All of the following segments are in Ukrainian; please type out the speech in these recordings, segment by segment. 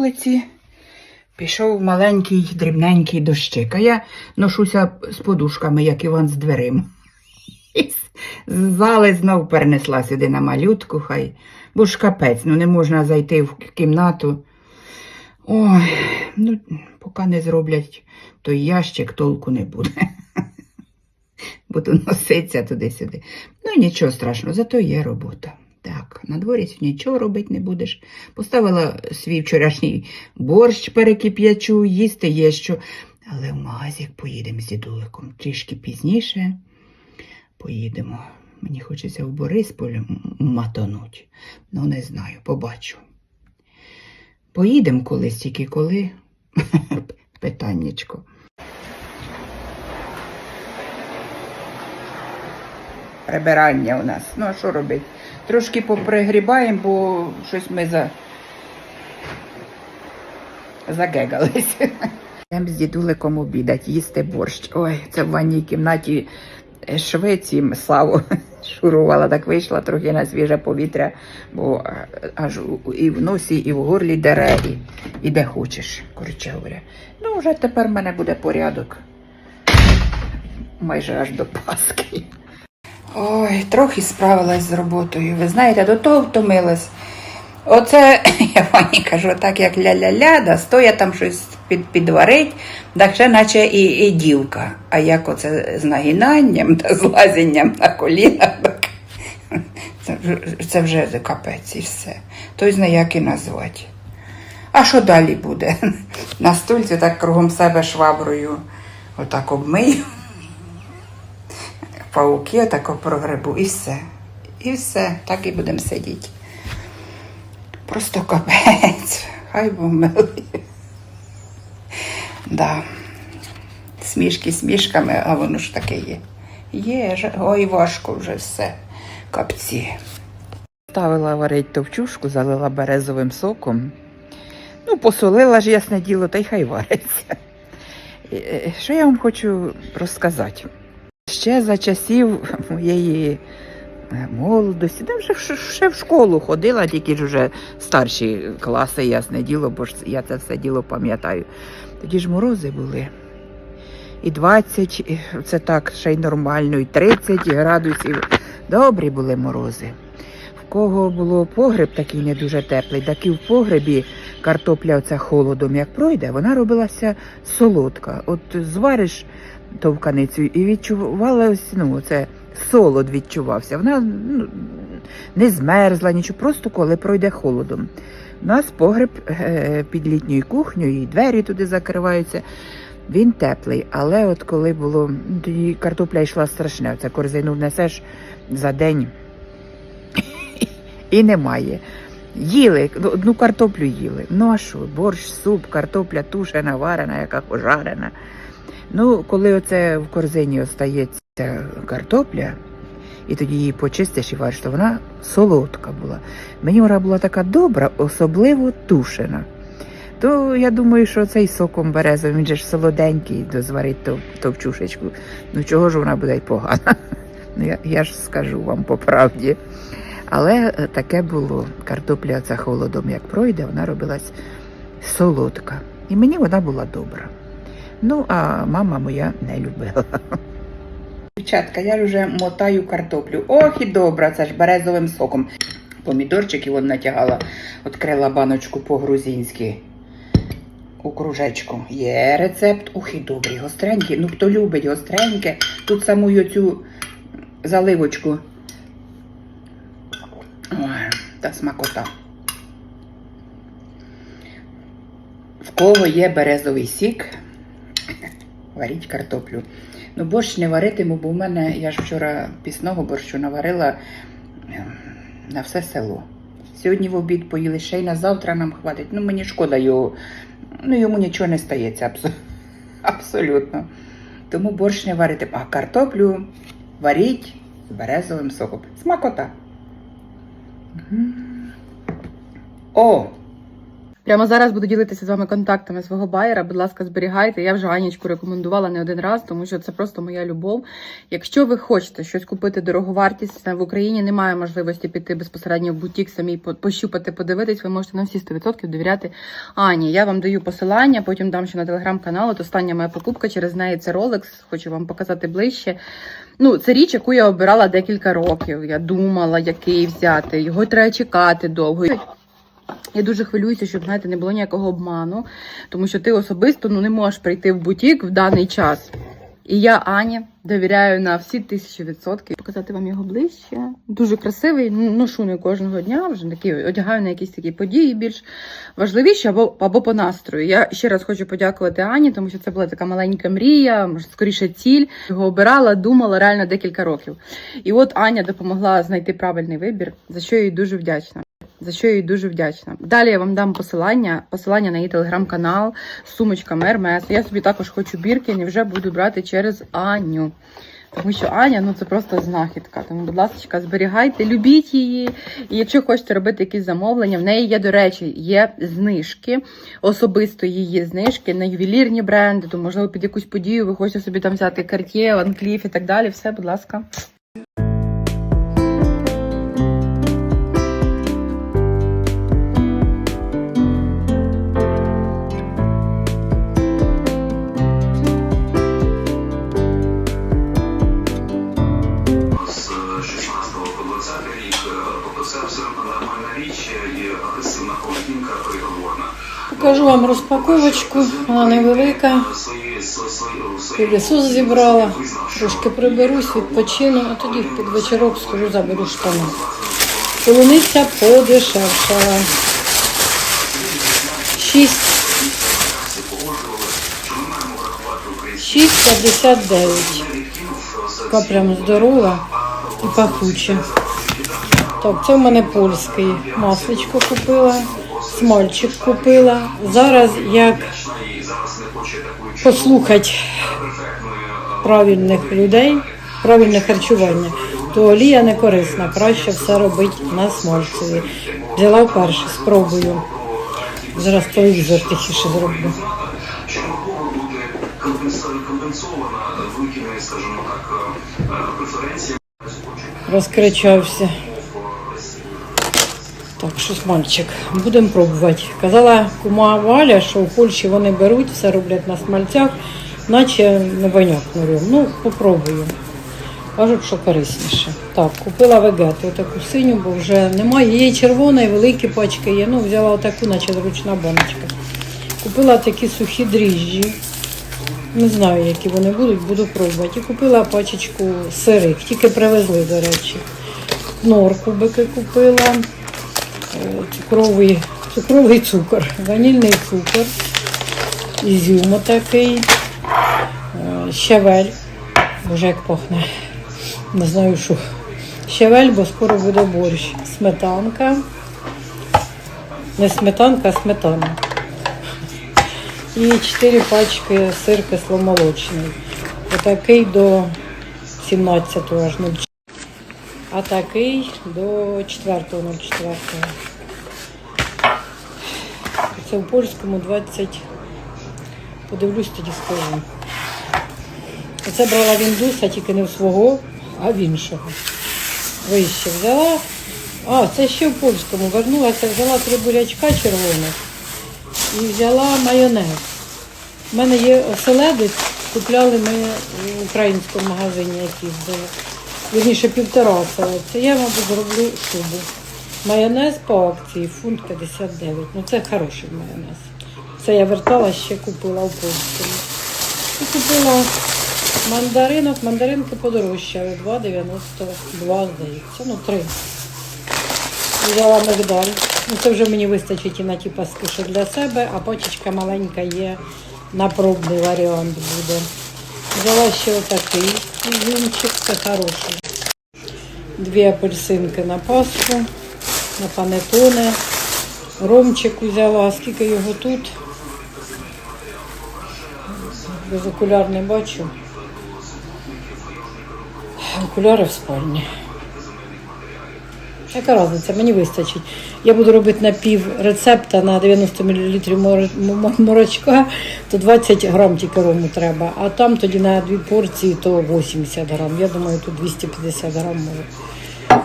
вулиці пішов маленький дрібненький дощик, а я ношуся з подушками, як Іван з дверима. З зали знов перенесла сюди на малютку, хай, бо ж капець, ну не можна зайти в кімнату. Ой, ну, поки не зроблять той ящик, толку не буде. Буду носитися туди-сюди. Ну, нічого страшного, зато є робота. На дворі нічого робити не будеш. Поставила свій вчорашній борщ перекип'ячу, їсти є що. Але в магазик поїдемо з дідуликом. Трішки пізніше поїдемо. Мені хочеться в Борисполь м- матонуть. Ну, не знаю, побачу. Поїдемо колись, тільки коли. Питаннячко. Прибирання у нас. Ну, а що робити? Трошки попригрібаємо, бо щось ми за... загегались. Йдемо з дідуликом обідать, їсти борщ. Ой, це в ванній кімнаті е, швеці славу шурувала, так вийшла трохи на свіже повітря, бо е, аж і в носі, і в горлі дере, і, і де хочеш, коротше говоря. Ну, вже тепер в мене буде порядок. Майже аж до Пасхи. Ой, трохи справилась з роботою. Ви знаєте, до того втомилась. Оце, я пані кажу, так як ля-ля-ля, да стоя там щось під, підварить, так ще наче і, і дівка. А як оце з нагинанням та з лазінням на колінах, так це, це вже капець і все. Той знає, як і назвати. А що далі буде? На стульці так кругом себе шваброю отак обмию пауки отако прогребу і все. І все, так і будемо сидіти. Просто капець. Хай Бог милує. Да. Смішки смішками, а воно ж таке є. Є, ой, важко вже все. Капці. Ставила варить товчушку, залила березовим соком. Ну, посолила ж, ясне діло, та й хай вариться. Е, Що я вам хочу розказати? Ще за часів моєї е, молодості, де вже ще в школу ходила, тільки ж вже старші класи, ясне діло, бо ж я це все діло пам'ятаю. Тоді ж морози були. І 20, це так, ще й нормально, і 30 градусів. Добрі були морози. В кого було погреб такий не дуже теплий, так і в погребі картопля оця холодом як пройде, вона робилася солодка. От звариш товканицю і відчувалося, ну, це солод відчувався. Вона ну, не змерзла, нічого, просто коли пройде холодом. У нас погреб е, під літньою кухнею, і двері туди закриваються. Він теплий, але от коли було, ну, тоді картопля йшла страшне, це корзину внесеш за день і немає. Їли, ну, одну картоплю їли. Ну а що, борщ, суп, картопля тушена, варена, яка пожарена. Ну, коли оце в корзині остається картопля, і тоді її почистиш і вариш, то вона солодка була. Мені вона була така добра, особливо тушена. То я думаю, що цей соком березовим, він же ж солоденький, дозварить тов, товчушечку. Ну чого ж вона буде погана? Ну, я, я ж скажу вам по правді. Але е, таке було. Картопля ця холодом як пройде, вона робилась солодка. І мені вона була добра. Ну, а мама моя не любила. Дівчатка, я вже мотаю картоплю. Ох і добра, це ж березовим соком. Помідорчики вон натягала, відкрила баночку по-грузинськи. У кружечку. Є рецепт. Ух і добрий, гостренький. Ну, хто любить гостреньке, тут саму цю заливочку. Ой, та смакота. В кого є березовий сік, варіть картоплю. Ну, борщ не варитиму, бо в мене, я ж вчора пісного борщу наварила ем, на все село. Сьогодні в обід поїли ще й на завтра нам хватить. Ну, мені шкода його, ну йому нічого не стається абсо- абсолютно. Тому борщ не варитиму. А картоплю варіть з березовим соком. Смакота. О! Прямо зараз буду ділитися з вами контактами свого байера. Будь ласка, зберігайте. Я вже Анічку рекомендувала не один раз, тому що це просто моя любов. Якщо ви хочете щось купити дороговартісне в Україні, немає можливості піти безпосередньо в бутік, самі пощупати, подивитись. Ви можете на всі 100% довіряти Ані. Я вам даю посилання, потім дам ще на телеграм-канал. От остання моя покупка через неї це Rolex. Хочу вам показати ближче. Ну, це річ, яку я обирала декілька років. Я думала, який взяти. Його треба чекати довго. Я дуже хвилююся, щоб знаєте, не було ніякого обману, тому що ти особисто ну не можеш прийти в бутік в даний час. І я Ані довіряю на всі тисячі відсотків. Показати вам його ближче. Дуже красивий. ну, Ношу не кожного дня. Вже такі одягаю на якісь такі події більш важливіші або, або по настрою. Я ще раз хочу подякувати Ані, тому що це була така маленька мрія, скоріше ціль. Його обирала, думала реально декілька років. І от Аня допомогла знайти правильний вибір, за що я їй дуже вдячна. За що я їй дуже вдячна. Далі я вам дам посилання, посилання на її телеграм-канал, з сумочками Hermes. Я собі також хочу бірки, і вже буду брати через Аню. Тому що Аня ну це просто знахідка. Тому, будь ласка, зберігайте, любіть її. І якщо хочете робити якісь замовлення, в неї є, до речі, є знижки, особисто її знижки на ювелірні бренди, то можливо під якусь подію ви хочете собі там взяти Cartier, Van і так далі. Все, будь ласка. 16 по 20 рік, тобто це абсолютно нормальна річ, є агресивна поведінка переговорна. Покажу вам розпаковочку, вона невелика. Свої Пилісос зібрала, трошки приберусь, відпочину, а тоді під вечірок схожу, заберу штани. Полуниця подешевшала. 6, 6,59. Така прям здорова і пахуча. Так, це в мене польський. Масличко купила, смальчик купила. Зараз як послухати правильних людей, правильне харчування, то олія не корисна, краще все робити на смальцеві. Взяла вперше, спробую. Зараз телевізор тихіше зроблю. що можливо буде компенсована, компенсована викидені, скажімо так, е, преференціями Розкричався. Так, щось мальчик. Будемо пробувати. Казала кума Валя, що в Польщі вони беруть, все роблять на смальцях, наче непонятно ром. Ну, попробую. Кажуть, що корисніше. Так, купила вегету, таку синю, бо вже немає. Є червона, і великі пачки є. Ну, взяла отаку, наче зручна баночка. Купила такі сухі дріжджі. Не знаю, які вони будуть, буду пробувати. І купила пачечку сирих, тільки привезли, до речі. Нор кубики купила, цукровий, цукровий цукор, ванільний цукор, ізюм такий, щавель. Боже, як пахне. Не знаю що. Щавель, бо скоро буде борщ. Сметанка. Не сметанка, а сметана. І 4 пачки сир кисломолочний. Отакий до 17 аж 0. А такий до 4.04. Це в польському 20. Подивлюсь, тоді скажу. Це брала в індуса, тільки не в свого, а в іншого. Вище взяла. А, це ще в польському. Вернулася, взяла три бурячка червоних і взяла майонез. У мене є оселедець, купляли ми в українському магазині, який був. Вірніше півтора оселедця. Я, мабуть, зроблю шубу. Майонез по акції, фунт 59. Ну це хороший майонез. Це я вертала, ще купила в польському. І купила мандаринок, мандаринки подорожчали, 2,92, здається. Ну, 3. Взяла мигдаль. Ну, це вже мені вистачить і на ті паски, що для себе, а пачечка маленька є на пробний варіант буде. Взяла ще отакий изюмчик, це хороший. Дві апельсинки на Пасху, на панетоне. Ромчик взяла, скільки його тут. Без окуляр не бачу. Окуляри в спальні. Яка різниця? Мені вистачить. Я буду робити на пів рецепта на 90 мл мор- м- молочка, то 20 грам тільки рому треба. А там тоді на дві порції то 80 грам. Я думаю, тут 250 грам може.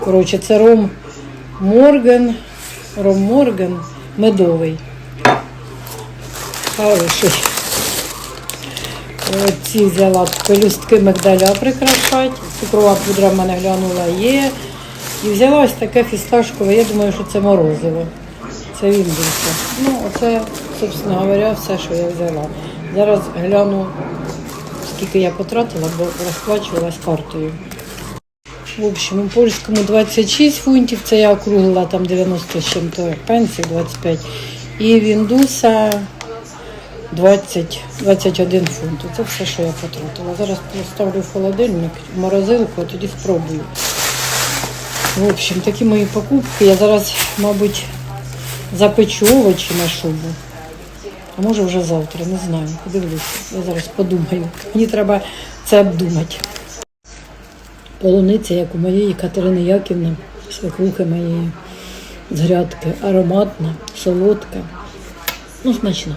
Коротше, це ром Морген, ром Морген медовий. Хороший. Ці взяла пелюстки мигдаля прикрашати. Цукрова пудра в мене глянула є. І взяла таке фісташкове, я думаю, що це морозиво. Це він більше. Ну, оце, собственно говоря, все, що я взяла. Зараз гляну, скільки я потратила, бо розплачувалась картою. В общем, у польському 26 фунтів, це я округлила там 90 з чим-то пенсій, 25. І в індуса 20, 21 фунт. Це все, що я потратила. Зараз поставлю в холодильник, в морозилку, а тоді спробую. В общем, такі мої покупки. Я зараз, мабуть, запечу овочі на шубу. А може вже завтра, не знаю. Подивлюся. Я зараз подумаю. Мені треба це обдумати. Полуниця, як у моєї Катерини Яківни, свекрухи моєї з грядки, ароматна, солодка, ну смачна.